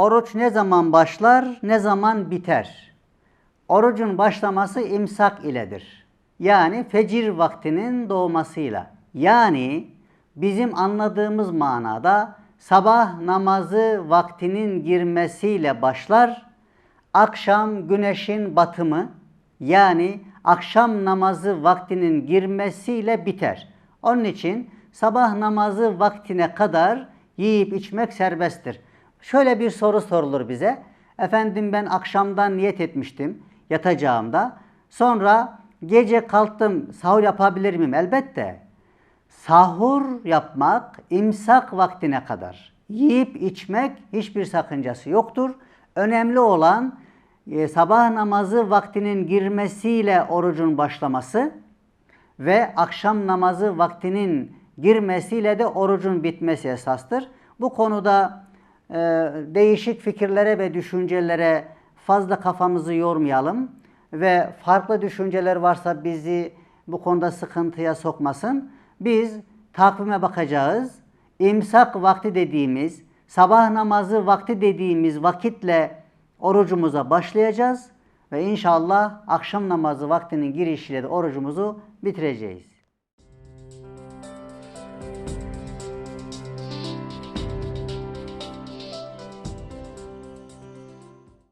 Oruç ne zaman başlar, ne zaman biter? Orucun başlaması imsak iledir. Yani fecir vaktinin doğmasıyla. Yani bizim anladığımız manada sabah namazı vaktinin girmesiyle başlar, akşam güneşin batımı yani akşam namazı vaktinin girmesiyle biter. Onun için sabah namazı vaktine kadar yiyip içmek serbesttir. Şöyle bir soru sorulur bize. Efendim ben akşamdan niyet etmiştim yatacağımda. Sonra gece kalktım sahur yapabilir miyim? Elbette. Sahur yapmak imsak vaktine kadar. Yiyip içmek hiçbir sakıncası yoktur. Önemli olan e, sabah namazı vaktinin girmesiyle orucun başlaması ve akşam namazı vaktinin girmesiyle de orucun bitmesi esastır. Bu konuda e, değişik fikirlere ve düşüncelere fazla kafamızı yormayalım ve farklı düşünceler varsa bizi bu konuda sıkıntıya sokmasın. Biz takvime bakacağız. İmsak vakti dediğimiz, sabah namazı vakti dediğimiz vakitle orucumuza başlayacağız ve inşallah akşam namazı vaktinin girişiyle de orucumuzu bitireceğiz.